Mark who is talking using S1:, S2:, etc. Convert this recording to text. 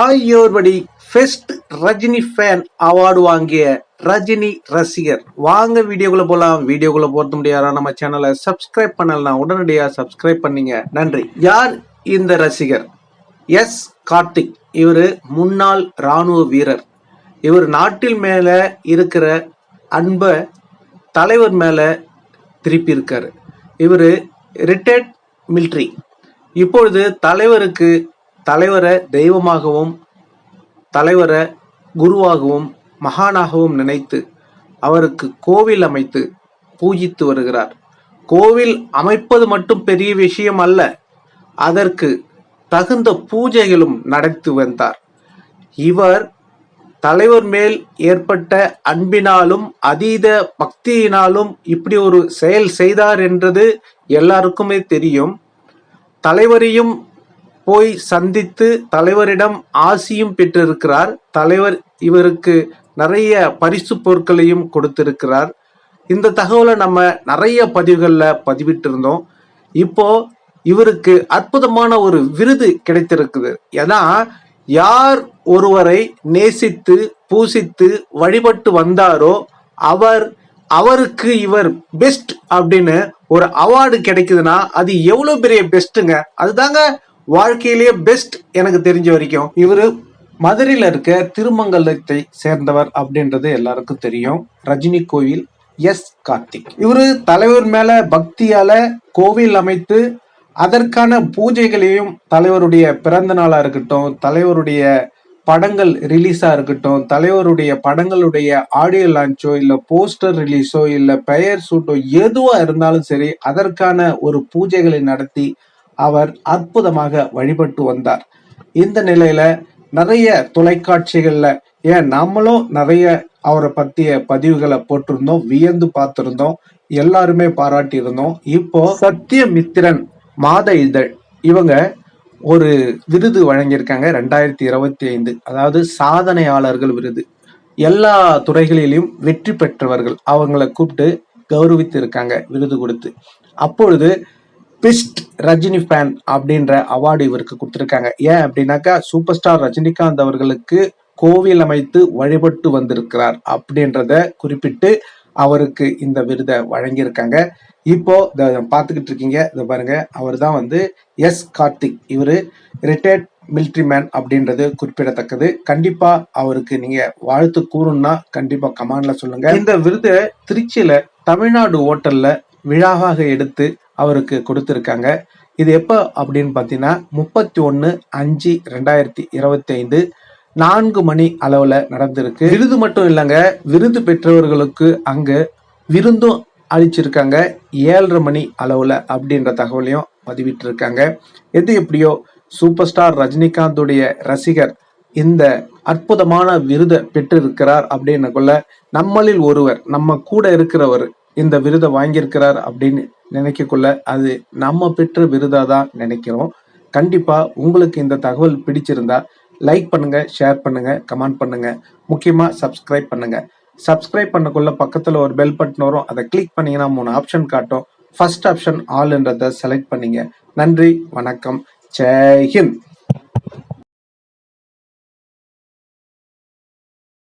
S1: Hi யோர்படி fest Rajini fan award வாங்கிய ரஜினி ரசிகர். வாங்க வீடியோக்குள்ள போலாம். வீடியோக்குள்ள போறது முடியாதா? நம்ம சேனலை சப்ஸ்கிரைப் பண்ணலாம் உடனடியா சப்ஸ்கிரைப் பண்ணீங்க. நன்றி. யார் இந்த ரசிகர்? எஸ் கார்த்திக். இவர் முன்னாள் ராணுவ வீரர். இவர் நாட்டில் மேலே இருக்கிற அன்பை தலைவர் மேலே திருப்பி இருக்கார் இவர் ரிட்டையர்ட் மிலிட்ரி இப்பொழுது தலைவருக்கு தலைவரை தெய்வமாகவும் தலைவரை குருவாகவும் மகானாகவும் நினைத்து அவருக்கு கோவில் அமைத்து பூஜித்து வருகிறார். கோவில் அமைப்பது மட்டும் பெரிய விஷயம் அல்ல அதற்கு தகுந்த பூஜைகளும் நடத்தி வந்தார். இவர் தலைவர் மேல் ஏற்பட்ட அன்பினாலும் அதீத பக்தியினாலும் இப்படி ஒரு செயல் செய்தார் என்றது எல்லாருக்குமே தெரியும். தலைவரையும் போய் சந்தித்து தலைவரிடம் ஆசியும் பெற்றிருக்கிறார். தலைவர் இவருக்கு நிறைய பரிசு பொருட்களையும் கொடுத்திருக்கிறார். இந்த தகவலை நம்ம நிறைய பதிவுகளில் பதிவிட்டிருந்தோம். இப்போ இவருக்கு அற்புதமான ஒரு விருது கிடைத்திருக்குது. ஏன்னா யார் ஒருவரை நேசித்து பூசித்து வழிபட்டு வந்தாரோ அவர் அவருக்கு இவர் பெஸ்ட் அப்படின்னு ஒரு அவார்டு கிடைக்குதுன்னா அது எவ்வளோ பெரிய பெஸ்ட்டுங்க அதுதாங்க வாழ்க்கையிலேயே பெஸ்ட் எனக்கு தெரிஞ்ச வரைக்கும் இவர் மதுரையில் இருக்க திருமங்கலத்தை சேர்ந்தவர் அப்படின்றது எல்லாருக்கும் தெரியும். ரஜினி கோவில் எஸ் கார்த்திக். இவரு தலைவர் மேல பக்தியால கோவில் அமைத்து அதற்கான பூஜைகளையும் தலைவருடைய பிறந்த நாளா இருக்கட்டும் தலைவருடைய படங்கள் ரிலீஸா இருக்கட்டும் தலைவருடைய படங்களுடைய ஆடியோ லான்ச்சோ இல்ல போஸ்டர் ரிலீஸோ இல்ல பெயர் சூட்டோ எதுவா இருந்தாலும் சரி அதற்கான ஒரு பூஜைகளை நடத்தி அவர் அற்புதமாக வழிபட்டு வந்தார். இந்த நிலையில நிறைய தொலைக்காட்சிகள்ல ஏன் நம்மளும் நிறைய அவரை பத்திய பதிவுகளை போட்டிருந்தோம் வியந்து பார்த்திருந்தோம் எல்லாருமே பாராட்டி இருந்தோம் இப்போ சத்தியமித்திரன் மாத இதழ் இவங்க ஒரு விருது வழங்கியிருக்காங்க ரெண்டாயிரத்தி இருபத்தி ஐந்து. அதாவது சாதனையாளர்கள் விருது. எல்லா துறைகளிலும் வெற்றி பெற்றவர்கள். அவங்கள கூப்பிட்டு கௌரவித்து இருக்காங்க விருது கொடுத்து. அப்பொழுது பெஸ்ட் ரஜினி ஃபேன் அப்படின்ற அவார்டு இவருக்கு கொடுத்துருக்காங்க. ஏன் அப்படின்னாக்கா சூப்பர் ஸ்டார் ரஜினிகாந்த் அவர்களுக்கு கோவில் அமைத்து வழிபட்டு வந்திருக்கிறார் அப்படின்றத குறிப்பிட்டு அவருக்கு இந்த விருதை வழங்கியிருக்காங்க. இப்போ இத பார்த்துக்கிட்டு இருக்கீங்க. இதை பாருங்க. அவர் தான் வந்து எஸ் கார்த்திக். இவர் ரிட்டையர்ட் மிலிட்ரி மேன் அப்படின்றது குறிப்பிடத்தக்கது. கண்டிப்பா அவருக்கு நீங்க வாழ்த்து கூறணும்னா கண்டிப்பா கமான்ல சொல்லுங்க. இந்த விருதை திருச்சியில தமிழ்நாடு ஹோட்டல்ல விழாவாக எடுத்து அவருக்கு கொடுத்துருக்காங்க. இது எப்போ அப்படின்னு பார்த்தீங்கன்னா முப்பத்தி ஒன்று அஞ்சு ரெண்டாயிரத்தி இருபத்தி ஐந்து நான்கு மணி அளவில் நடந்திருக்கு. விருது மட்டும் இல்லைங்க விருது பெற்றவர்களுக்கு அங்கே விருந்தும் அளிச்சிருக்காங்க. ஏழரை மணி அளவில் அப்படின்ற தகவலையும் பதிவிட்டிருக்காங்க. எது எப்படியோ சூப்பர் ஸ்டார் ரஜினிகாந்துடைய ரசிகர் இந்த அற்புதமான விருதை பெற்றிருக்கிறார் அப்படின்னக்குள்ள நம்மளில் ஒருவர் நம்ம கூட இருக்கிறவர் இந்த விருதை வாங்கியிருக்கிறார் அப்படின்னு நினைக்கக்குள்ள அது நம்ம பெற்ற விருதா தான் நினைக்கிறோம். கண்டிப்பா உங்களுக்கு இந்த தகவல் பிடிச்சிருந்தா லைக் பண்ணுங்க ஷேர் பண்ணுங்க கமெண்ட் பண்ணுங்க. முக்கியமா சப்ஸ்கிரைப் பண்ணுங்க. சப்ஸ்கிரைப் பண்ணக்குள்ள பக்கத்துல ஒரு பெல் பட்டன் வரும். அதை கிளிக் பண்ணீங்கன்னா மூணு ஆப்ஷன் காட்டும். ஃபர்ஸ்ட் ஆப்ஷன் ஆல்ன்றதை செலக்ட் பண்ணீங்க. நன்றி வணக்கம். ஜெய் ஹிந்த்.